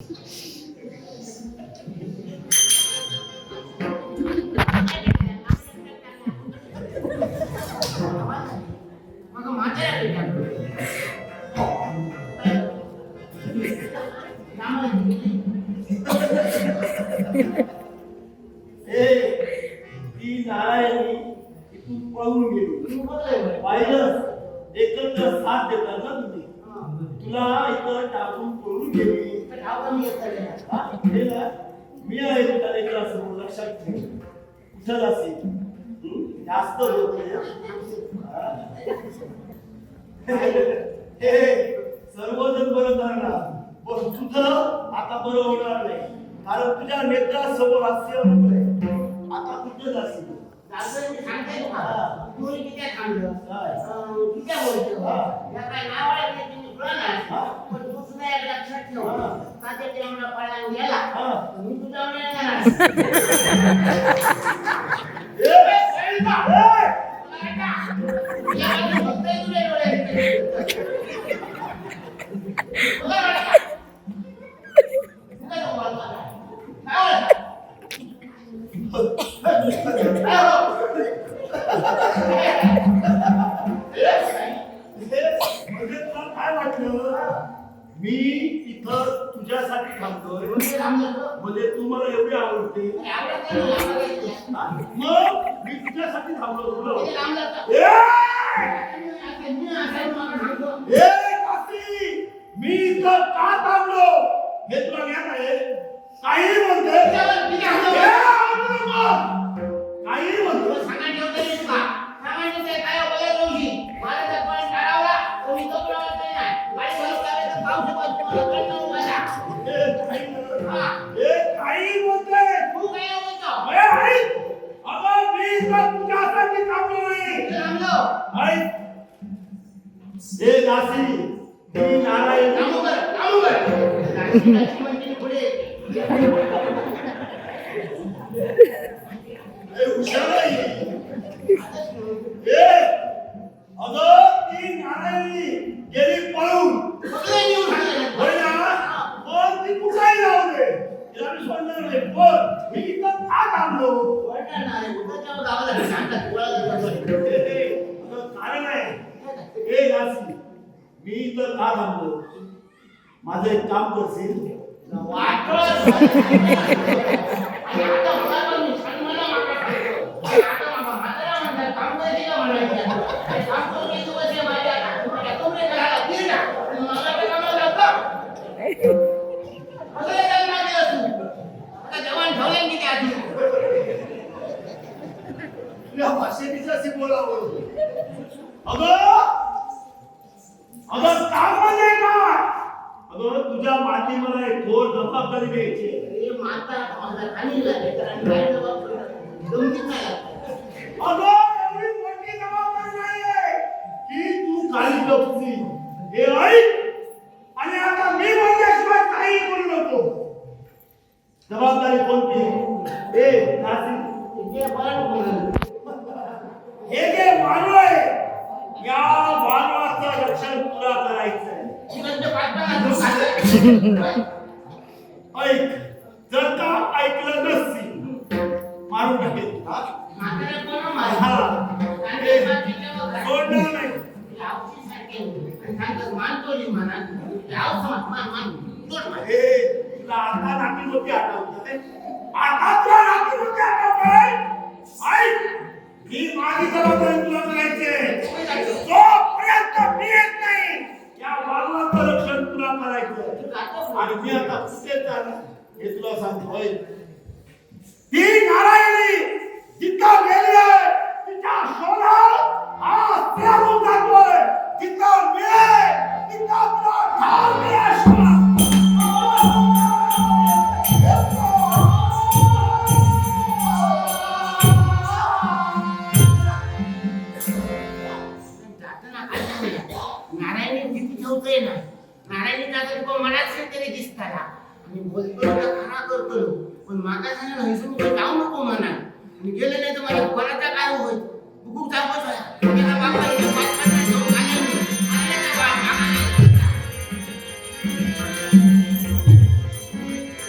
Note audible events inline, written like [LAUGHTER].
[LAUGHS] एकत्र साथ देतात ना तुम्ही तुला इथं टाकून पळून गेली. मी आहे तुला लेकरासमोर लक्षात ठेव कुठं असेल हं? जास्त बोलतोय हा? हे सर्वजण बरं करणार पण तुझं आता बरं होणार नाही कारण तुझ्या नेत्रासमोर हास्य होतंय आता कुठं जाशील ए, ए, हे, म्हणजे तुला काय Yeah. मी इथं तुझ्यासाठी थांबतोय म्हणजे तू मला एवढी आवडते. मग मी तुझ्यासाठी थांबलो तुला. मी इथं का थांबलो? हे तुला ज्ञान आहे? काही म्हणते? काही म्हणतो? ए, ए दासी ही नारायण ए, हुशार मी इथं का थांबलो? माझं एक काम करशील अगं काम म्हणजे काय अगं तुझ्या माती मला जबाबदारी द्यायची आहे. अगं एवढी मोठी जबाबदारी नाहीये. की तू खाली जपसी हे ऐक. आणि आता मी काही बोलू नको. जबाबदारी कोणती? ए नासी हे जे मानव आहे या मानवाचं रक्षण तुला करायचंय. [LAUGHS] ऐक जर का ऐकलं नसतील मारून टाकेल? सोडणार नाही. तुला आता नाकी होती आठवत. आता तुला नाकी होती आठवत ऐक ही माझी जबाबदारी तुला करायची जोपर्यंत मी येत नाही या वाघाचं रक्षण तुला करायचं आणि मी आता कुठे जाणार हे तुला सांगतोय ती नारायणी जिथं गेली आहे तिच्या शोधात हा त्यागून जातोय जिथं मिळेल तिथं तुला ठार मिळाशिवाय नारायणी जागा तुका मनात तरी दिसताना. आणि बोलतो ना खरा करतो. पण माका सांगा हैसून जाऊ नको म्हणा. आणि गेले नाही तर कोणाचा काय होईल?